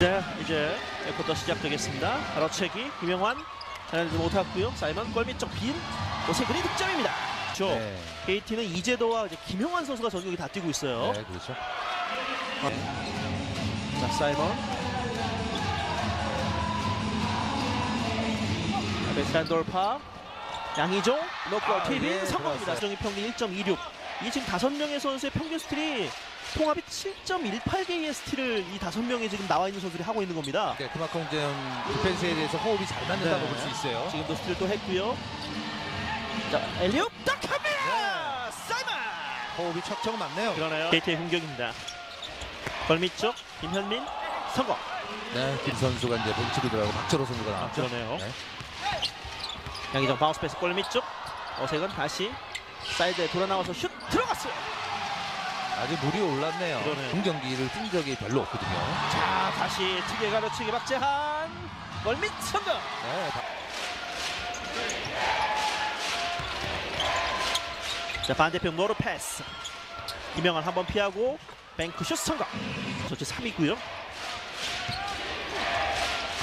네, 이제 쿼터 시작되겠습니다. 바로 채기 김영환 잘하지 못했고요. 사이먼 골밑 쪽빈 오세근이 득점입니다. 죠 네. KT는 이재도와 이제 김영환 선수가 전격이 다 뛰고 있어요. 네, 그렇죠. 자, 사이먼. 베스란 돌파. 양희종 노골 아, 티빈 예, 성공입니다. 정의 평균 1.26. 이 지금 다섯 명의 선수의 평균 스틸이 통합이 7.18개의 스틸을 이 다섯 명이 지금 나와 있는 선수들이 하고 있는 겁니다. 네, 그만큼 좀 디펜스에 대해서 호흡이 잘 맞는다고 네. 볼수 있어요. 지금도 스틸 또 했고요. 자, 엘리옵 딱합니다. 사이먼. 호흡이 척척 맞네요. 그러네요. KT의 공격입니다. 골밑 쪽 김현민 성공. 네, 김 선수가 이제 벤치로 들어가고 박철호 선수가 아, 나왔죠. 그러네요. 네. 양희정 바운스 패스 골밑 쪽 어색은 다시 사이드에 돌아 나와서 슛 들어갔어요. 아주 물이 올랐네요. 그러네요. 본 경기를 뛴 적이 별로 없거든요. 자 다시 특이에 가로치기 박재한 골밑 성공. 네, 바- 자 반대편 노루 패스. 김영환 한번 피하고 뱅크슛 성공. 저치 3이고요.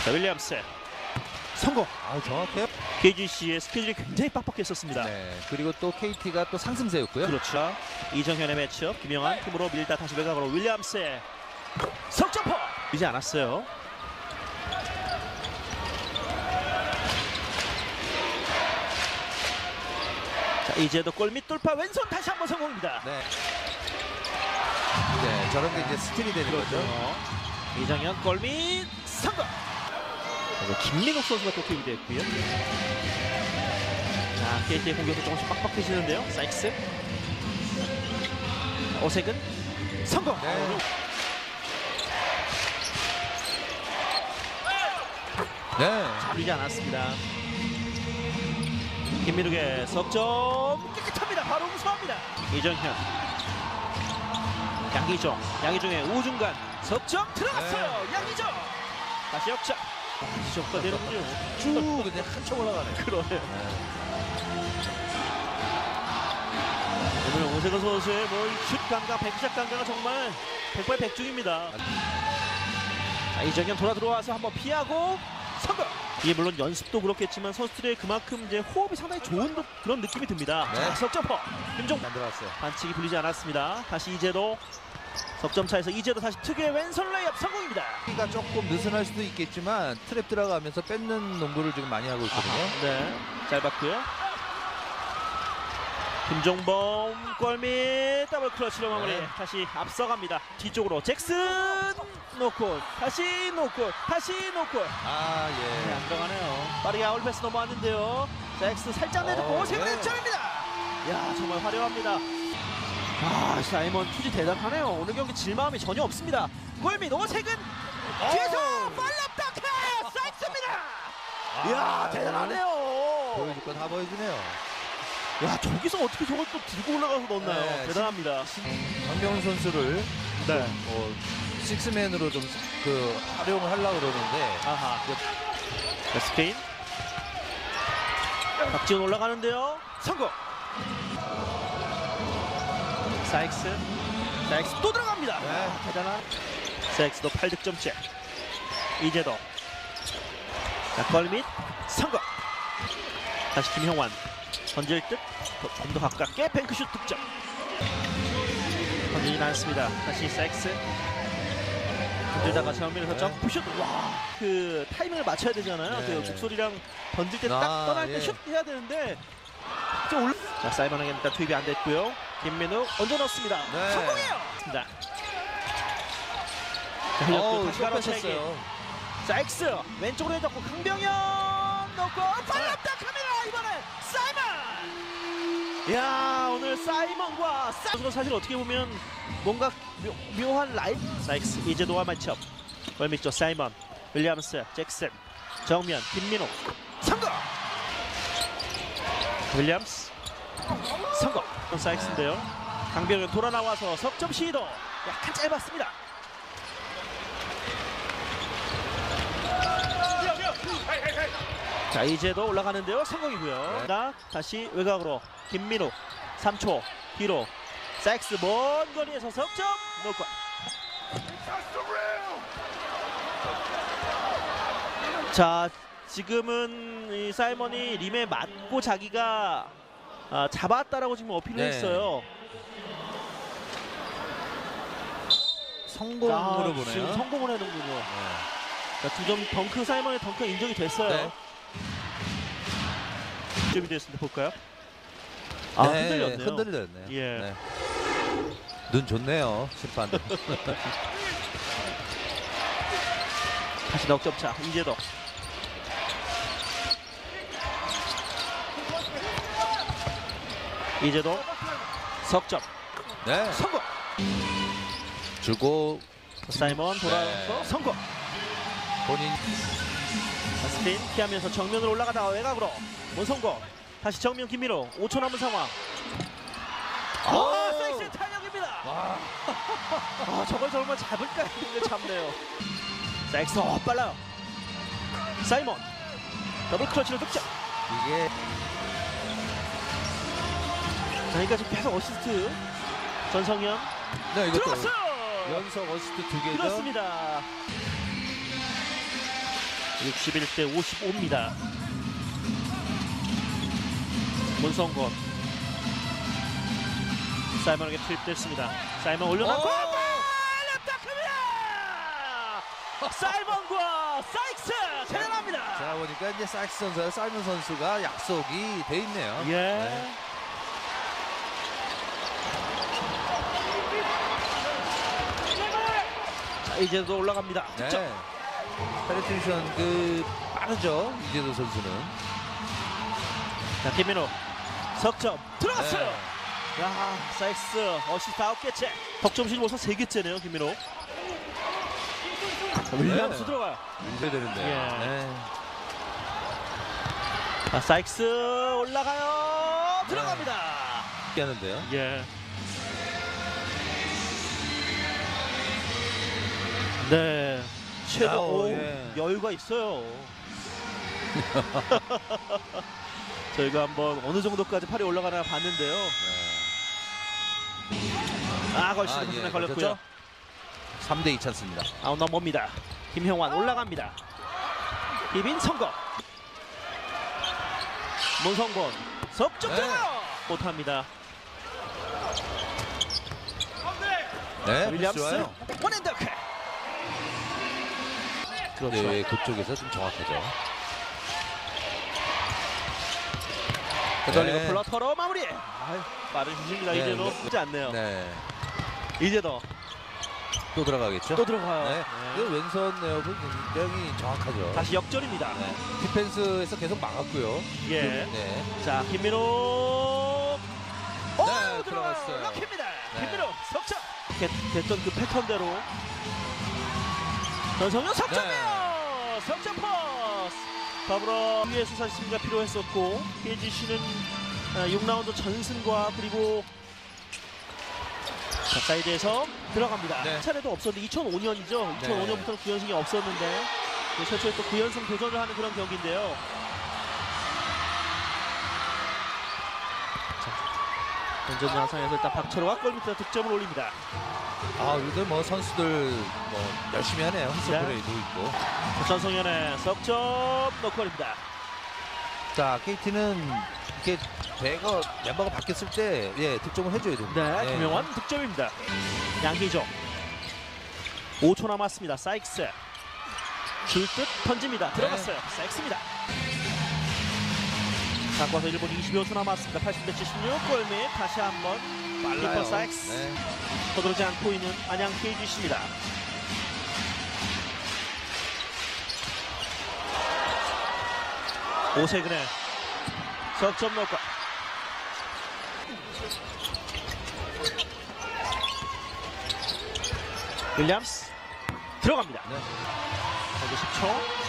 자 윌리엄스 성공. 아, 정확해요. KGC의 스케줄이 굉장히 빡빡했었습니다. 네, 그리고 또 KT가 또 상승세였고요. 그렇죠. 이정현의 매치업 김영환 힘으로 밀다 다시 외곽으로 윌리엄스의 석점포 이지 않았어요. 자 이제도 골밑 돌파 왼손 다시 한번 성공입니다. 네. 네, 저런 게 이제 스틸이 되는 거죠. 어, 이정현 골밑 성공. 김민욱 선수가 또 투입이 됐고요. 자 KT의 공격도 조금씩 빡빡해지는데요. 사이크스 오색은 성공. 네. 네. 잡히지 않았습니다. 김민욱의 석점 깨끗합니다. 바로 우수합니다. 이정현, 양희종, 양희종의 우중간 석점 들어갔어요. 양희종 다시 역전. 시적가 되는군요. 쭉 그냥 한참 올라가네. 그러네요. 오늘 오세근 선수의 뭐슛 감각, 백샷 감각은 정말 백발백중입니다. 자, 이정현 돌아 들어와서 한번 피하고 성공. 이게 물론 연습도 그렇겠지만 선수들의 그만큼 이제 호흡이 상당히 좋은 도- 그런 느낌이 듭니다. 네. 자, 석점퍼 김종 만들어왔어요. 반칙이 불리지 않았습니다. 다시 이제도 석점 차에서 이제도 다시 특유의 왼손 레이업 성공입니다. 키가 조금 느슨할 수도 있겠지만 트랩 들어가면서 뺏는 농구를 지금 많이 하고 있거든요. 네, 잘 봤고요. 김종범 골밑 더블 클러치로 마무리. 네. 다시 앞서갑니다. 뒤쪽으로 잭슨 노골. 다시 노골. 다시 노골. 아 네, 예. 안 들어가네요. 빠르게 아웃 패스 넘어왔는데요. 잭슨 살짝 내줬고 어, 네. 득점입니다. 야 정말 화려합니다. 아 사이먼 투지 대단하네요. 오늘 경기 질 마음이 전혀 없습니다. 골밑 오세근 뒤에서 팔랍 다크 사이트입니다. 이야 대단하네요. 보여줄 거다 보여주네요. 야 저기서 어떻게 저걸 또 들고 올라가서 넣나요? 네, 대단합니다. 강병훈 선수를 네. 어, 식스맨으로 좀 그 활용을 하려고 그러는데 아하. 자, 스페인. 박지훈 올라가는데요. 성공. 사익스. 사익스 또 들어갑니다. 네. 아, 대단한. 사익스도 8득점째. 이제도. 자, 골밑 성공. 다시 김형환. 던질 듯. 좀더 가깝게 뱅크슛 득점. 던지진 않습니다. 다시 사익스. 던지다가 정면에서 네. 점프슛. 와, 그 타이밍을 맞춰야 되잖아요. 네. 그 목소리랑 던질 때딱 아, 떠날 예. 때슛 해야 되는데 좀 올라. 자, 사이먼에게 일단 투입이 안 됐고요. 김민우 얹어 넣습니다. 네. 성공해요. 습니다 어우 다시. 뺐었어요. 자, 엑스 왼쪽으로 해줬고 강병현 넣고 발랐다 카메라 이번엔 사이먼. 야 오늘 사이먼과 사이먼 사실 어떻게 보면 뭔가 묘, 묘한 라이브 사이크스 이제도와 matchup 월미죠 사이먼 윌리엄스 잭슨 정면 김민호 성공 윌리엄스 성공. 사이크스인데요. 강병현 돌아 나와서 석점 시도. 약간 짧았습니다. 자 이제도 올라가는데요. 성공이고요. 네. 자 다시 외곽으로 김민우 3초 뒤로. 사이크스 먼 거리에서 석점 놓고 자, 지금은 이 사이먼이 림에 맞고 자기가 아, 잡았다라고 지금 어필을 네. 했어요. 성공으로 아, 보네요. 지금 성공을 하는군요. 네. 두점 덩크 사이먼의 덩크가 인정이 됐어요. 네. 점이 됐습니다. 볼까요? 아, 네, 흔들렸네요. 흔들렸네요. 예. 네. 눈 좋네요, 심판. 다시 넉점 차 이재덕. 이재덕 석점 네. 성공. 주고 사이먼 돌아서 네. 성공. 본인 스핀 피하면서 정면으로 올라가다가 외곽으로 원성공. 다시 정면 김민호 5초 남은 상황. 아, 오! 사이스 탄력입니다. 와. 아, 저걸 정말 잡을까 했는데 잡네요. 사이스 어, 빨라요. 사이먼 더블 클러치로 득점. 이게 그러니까 지금 계속 어시스트. 전성현 네, 이것도 들어갔어요. 연속 어시스트 두 개죠. 그렇습니다. 61대 55입니다. 문성건 사이먼에게 투입됐습니다. 사이먼 올려놓고 오! 랩다크입니다. 사이먼과 사이크스 대단합니다. 자 보니까 이제 사이스 선수와 사이먼 선수가 약속이 돼 있네요. 예. 네. 자, 이제도 올라갑니다. 네. 득점. 페네트레이션 그 빠르죠 이재도 선수는. 자, 김민호 석점 들어갔어요. 네. 야, 사이크스 어시스트 9개째. 덕점신 벌써 3개째네요, 김민호. 윌리엄스 네. 들어가요. 밀려야 되는데. 예. 네. 아, 사이크스 올라가요. 들어갑니다. 이렇게 하는데요. 예. 네. 야, 오, 오, 예. 여유가 있어요. 저희가 한번 어느 정도까지 팔이 올라가나 봤는데요. 아, 걸치는 아, 예, 걸렸고요. 3대 2 찬스입니다. 아웃 넘버입니다. 김형환 올라갑니다. 비빈 성공. 문성곤 석점 네. 못합니다. 네, 윌리엄스 좋아요. 그렇죠. 네, 그쪽에서 좀 정확하죠. 되돌리고 네. 플러터로 마무리. 아유, 빠른 슛입니다. 네, 이제도 네. 크지 않네요. 네, 이제도 또 들어가겠죠. 또 들어가요. 네, 네. 그 왼손 에어는 굉장히 정확하죠. 다시 역전입니다. 네. 디펜스에서 계속 막았고요. 예. 네. 자 김민호. 오 네. 들어갔어요. 럭키입니다. 네. 김민호 석점. 됐, 됐던 그 패턴대로 전성현 석점이에요. 석점 퍼스. 더불어 위에서 사실 승리가 필요했었고 KGC는 6라운드 전승과 그리고 자, 사이드에서 들어갑니다. 네. 한 차례도 없었는데 2005년이죠. 2005년부터는 9연승이 없었는데 네, 최초에 또 9연승 도전을 하는 그런 경기인데요. 전전 양상에서 일단 박철호가 골밑에 득점을 올립니다. 아, 요새 뭐 선수들 뭐 열심히 하네요. 네. 플레이도 있고. 전성현의 석점 올립니다. 자, KT는 이렇게 대거 멤버가 바뀌었을 때 예, 득점을 해줘야 됩니다. 네, 김영환 득점입니다. 양희종 5초 남았습니다. 사이크스 줄듯 던집니다. 들어갔어요. 사이크스입니다. 바꿔서 1분 25초 남았습니다. 80대 76 골밑 다시 한번 빨라요. 키퍼 사이크스 네. 서두르지 않고 있는 안양 KGC입니다. 오세근의 석점 넣고 윌리엄스 들어갑니다. 네. 여기 10초.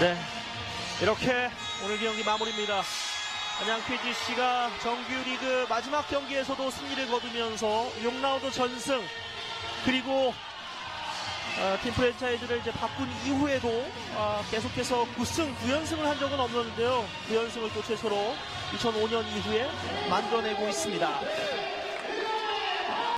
네, 이렇게 오늘 경기 마무리입니다. 안양 KGC가 정규리그 마지막 경기에서도 승리를 거두면서 6라운드 전승 그리고 어, 팀 프랜차이즈를 이제 바꾼 이후에도 어, 계속해서 9승, 9연승을 한 적은 없었는데요. 9연승을 또 최초로 2005년 이후에 만들어내고 있습니다.